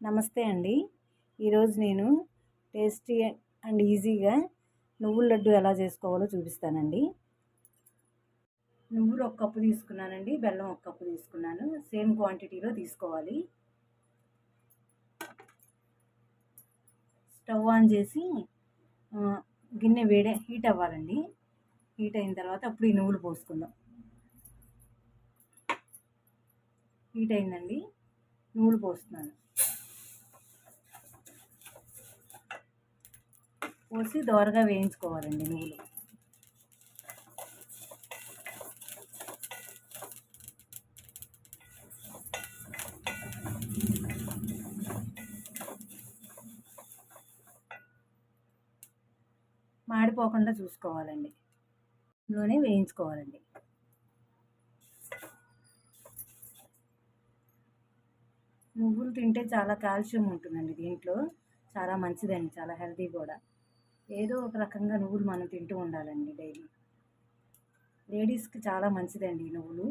నమస్తే అండి. ఈరోజు నేను టేస్టీ అండ్ ఈజీగా నువ్వుల లడ్డు ఎలా చేసుకోవాలో చూపిస్తానండి. నువ్వులు ఒక కప్పు తీసుకున్నానండి బెల్లం ఒక కప్పు తీసుకున్నాను సేమ్ క్వాంటిటీలో తీసుకోవాలి. స్టవ్ ఆన్ చేసి గిన్నె వేడే హీట్ అవ్వాలండి. హీట్ అయిన తర్వాత అప్పుడు ఈ నువ్వులు పోసుకుందాం. హీట్ అయిందండి. నువ్వులు పోస్తున్నాను. పోసి దోరగా వేయించుకోవాలండి నువ్వులు మాడిపోకుండా చూసుకోవాలండి. నూనె వేయించుకోవాలండి. నువ్వులు తింటే చాలా కాల్షియం ఉంటుందండి దీంట్లో. చాలా మంచిదండి చాలా హెల్తీ కూడా. ఏదో ఒక రకంగా నువ్వులు మనం తింటూ ఉండాలండి డైలీ. లేడీస్కి చాలా మంచిదండి నువ్వులు.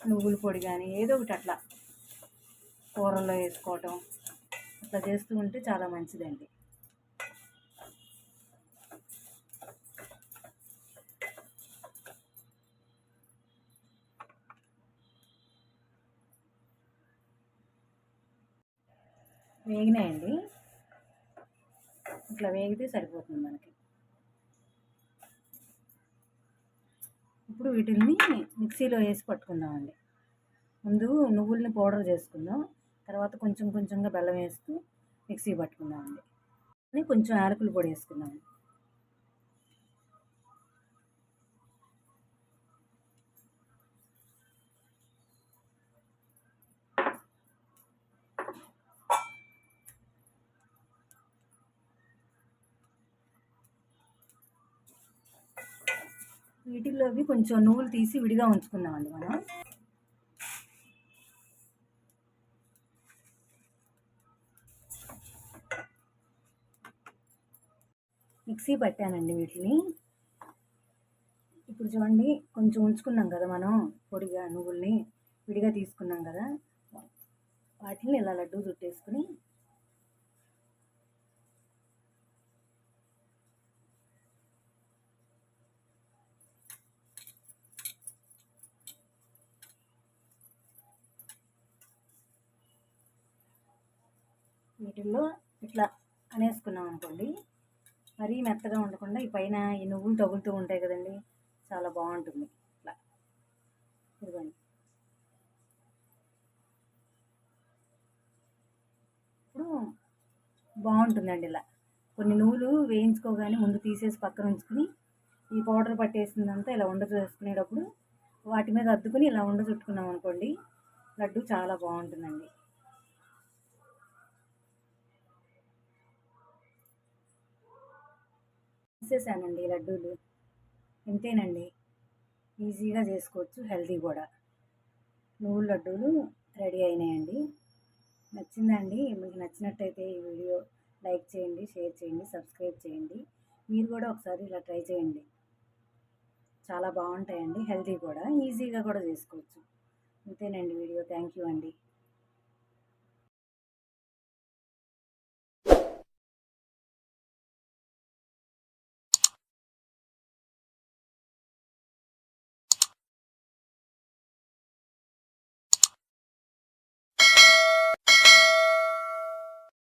నువ్వుల పొడి కానీ ఏదో ఒకటి అట్లా కూరల్లో వేసుకోవటం అట్లా చేస్తూ ఉంటే చాలా మంచిదండి. వేగినాయండి ఇట్లా వేగితే సరిపోతుంది మనకి. ఇప్పుడు వీటిని మిక్సీలో వేసి పట్టుకుందామండి. ముందు నువ్వుల్ని పౌడర్ చేసుకుందాం. తర్వాత కొంచెం కొంచెంగా బెల్లం వేస్తూ మిక్సీ పట్టుకుందామండి. కొంచెం యాలకులు పొడి వేసుకుందామండి వీటిలోవి కొంచెం నువ్వులు తీసి విడిగా ఉంచుకుందామండి మనం. మిక్సీ పట్టానండి వీటిని. ఇప్పుడు చూడండి కొంచెం ఉంచుకున్నాం కదా మనం పొడిగా నువ్వుల్ని విడిగా తీసుకున్నాం కదా. వాటిని ఇలా లడ్డు చుట్టేసుకుని వీటిల్లో ఇట్లా అనేసుకున్నాం అనుకోండి. మరీ మెత్తగా ఉండకుండా ఈ పైన ఈ నువ్వులు తగులుతూ ఉంటాయి కదండి. చాలా బాగుంటుంది. ఇట్లా. ఇదిగోండి. ఇప్పుడు బాగుంటుందండి ఇలా. కొన్ని నువ్వులు వేయించుకోగానే ముందు తీసేసి పక్కన ఉంచుకుని ఈ పౌడర్ పట్టేసిందంతా ఇలా ఉండ చేసుకునేటప్పుడు వాటి మీద అద్దుకుని ఇలా ఉండ చుట్టుకున్నాం అనుకోండి లడ్డు చాలా బాగుంటుందండి. ఇచ్చేసానండి లడ్డూలు. ఇంతేనండి. ఈజీగా చేసుకోవచ్చు హెల్తీ కూడా. నువ్వుల లడ్డూలు రెడీ అయినాయండి. నచ్చిందండి మీకు నచ్చినట్టయితే ఈ వీడియో లైక్ చేయండి షేర్ చేయండి సబ్స్క్రైబ్ చేయండి. మీరు కూడా ఒకసారి ఇలా ట్రై చేయండి. చాలా బాగుంటాయండి హెల్తీ కూడా. ఈజీగా కూడా చేసుకోవచ్చు. ఇంతేనండి వీడియో. థ్యాంక్ యూ అండి.